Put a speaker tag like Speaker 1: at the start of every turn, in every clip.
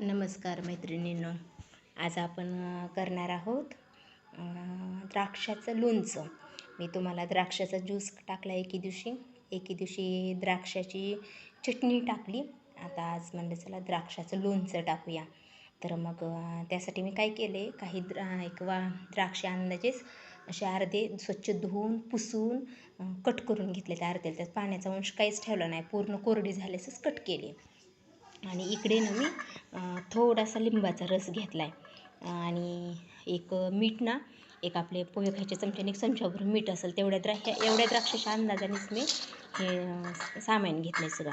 Speaker 1: नमस्कार मैत्रिणींनो. आज आपण करणार आहोत द्राक्षाचं लोणचं. मी तुम्हाला द्राक्षाचा ज्यूस टाकला एके दिवशी. एके दिवशी द्राक्षाची चटणी टाकली. आता आज म्हणलं चला द्राक्षाचं लोणचं टाकूया. तर मग त्यासाठी मी काय केले काही द्रा एक वा द्राक्षे अंदाजेच असे अर्धे स्वच्छ धुवून पुसून कट करून घेतले त्या अर्ध्याला त्यात पाण्याचा अंश काहीच ठेवला नाही. पूर्ण कोरडी झाल्यासच कट केले. आणि इकडे ना मी थोडासा लिंबाचा रस घेतला आहे आणि एक मीठ ना एक आपले पोहे खायच्या चमच्याने एक चमच्याभरून मीठ असेल तेवढ्या द्राक्ष एवढ्या द्राक्षाच्या अंदाजानेच मी हे सामान घेतलं आहे सगळं.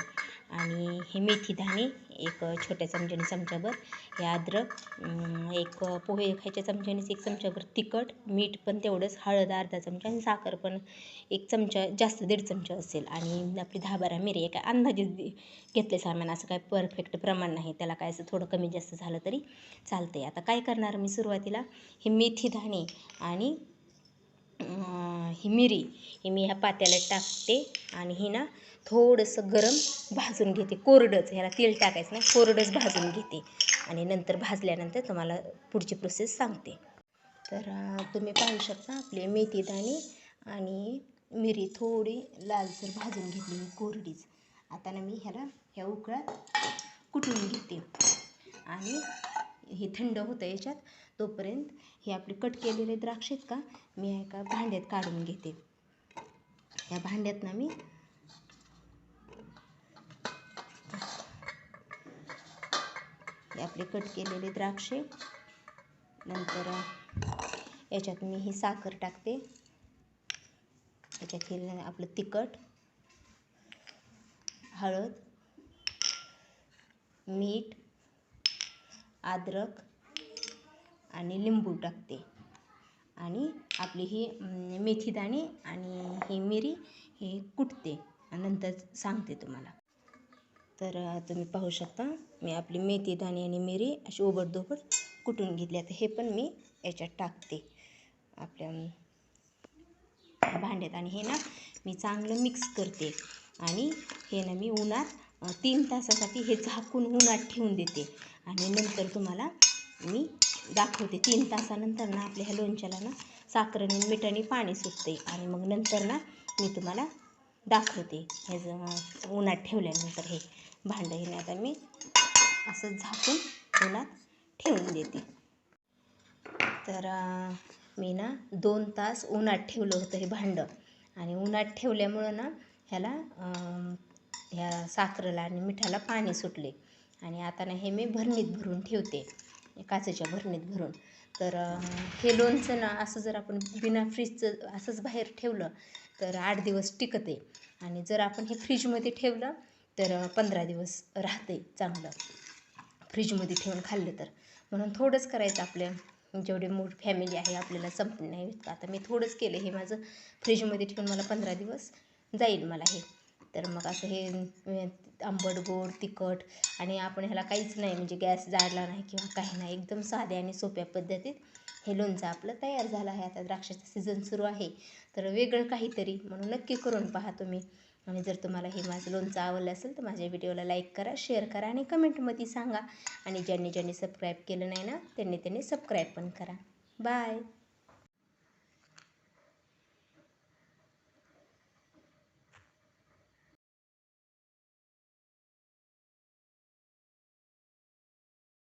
Speaker 1: आणि हे मेथी दाणे एक छोट्या चमच्याने चमच्याभर. हे अद्रक एक पोहे खायच्या चमच्यानेच एक चमच्याभर तिखट मीठ पण तेवढंच हळद अर्धा चमचा आणि साखर पण एक चमचा जास्त दीड चमचा असेल. आणि आपली दहा बारा मिरी एका अंदाजे घेतले सामान. असं काय परफेक्ट प्रमाण नाही. त्याला काय असं थोडं कमी जास्त झालं तरी चालतं आहे आता काय करणार मी सुरुवातीला? हे मेथी दाणे आणि ही मिरी ही मी ह्या पात्याला टाकते आणि ही ना थोडंसं गरम भाजून घेते. कोरडंच ह्याला तेल टाकायचं नाही कोरडंच भाजून घेते. आणि नंतर भाजल्यानंतर तुम्हाला पुढची प्रोसेस सांगते. तर तुम्ही पाहू शकता आपले मेथी दाणे आणि मिरी थोडी लालसर भाजून घेतली कोरडीच. आता ना मी ह्याला ह्या उकळात कुटून घेते. आणि हे थंड होतं याच्यात. तोपर्यंत हे आपले कट केलेले द्राक्ष आहेत का मी एका भांड्यात काढून घेते. या भांड्यात ना मी हे आपले कट केलेले द्राक्षे नंतर याच्यात मी ही साखर टाकते. याच्यात हे आपलं तिखट हळद मीठ अद्रक आणि लिंबू टाकते. आणि आपली ही मेथीदाणे आणि ही मिरी हे कुटते. आणि नंतर सांगते तुम्हाला. तर तुम्ही पाहू शकता मी आपली मेथीदाणे आणि मिरी अशी ओबडधोबड कुटून घेतली. आता हे पण मी याच्यात टाकते. आपल्या भांड्यात. आणि हे ना मी चांगलं मिक्स करते. आणि हे ना मी उन्हात तीन तासासाठी हे झाकून उन्हात ठेवून देते. आणि नंतर तुम्हाला मी दाखवते. तीन तासानंतर ना आपल्या ह्या लोणच्याला ना साखरेने मिठाने पाणी सुटते आणि मग नंतर ना मी तुम्हाला दाखवते. हे उन्हात ठेवल्यानंतर हे भांडं हे आता मी असं झाकून उन्हात ठेवून देते. तर मी ना दोन तास उन्हात ठेवलं होतं हे भांडं. आणि उन्हात ठेवल्यामुळं ना ह्याला ह्या साखरेला आणि मिठाला पाणी सुटले. आणि आता ना हे मी भरणीत भरून ठेवते. काचेच्या भरणीत भरून. तर हे लोणचं ना असं जर आपण बिना फ्रीजचं असंच बाहेर ठेवलं तर आठ दिवस टिकते. आणि जर आपण हे फ्रीजमध्ये ठेवलं तर पंधरा दिवस राहते चांगलं. फ्रीजमध्ये ठेवून खाल्लं तर. म्हणून थोडंच करायचं आपल्या जेवढे मोठ फॅमिली आहे आपल्याला संपणं नाही. आता मी थोडंच केलं. हे माझं फ्रीजमध्ये ठेवून मला पंधरा दिवस जाईल मला हे. तर मग असं हे आंबट गोड तिखट आणि आपण ह्याला काहीच नाही म्हणजे गॅस जाळला नाही किंवा काही नाही एकदम साध्या आणि सोप्या पद्धतीत हे लोणचं आपलं तयार झालं आहे. आता द्राक्षाचं सीझन सुरू आहे. तर वेगळं काहीतरी म्हणून नक्की करून पहा तुम्ही. आणि जर तुम्हाला हे माझं लोणचं आवडलं असेल तर माझ्या व्हिडिओला लाईक करा शेअर करा आणि कमेंटमध्ये सांगा. आणि ज्यांनी ज्यांनी सबस्क्राईब केलं नाही ना त्यांनी त्यांनी सबस्क्राईब पण करा. बाय!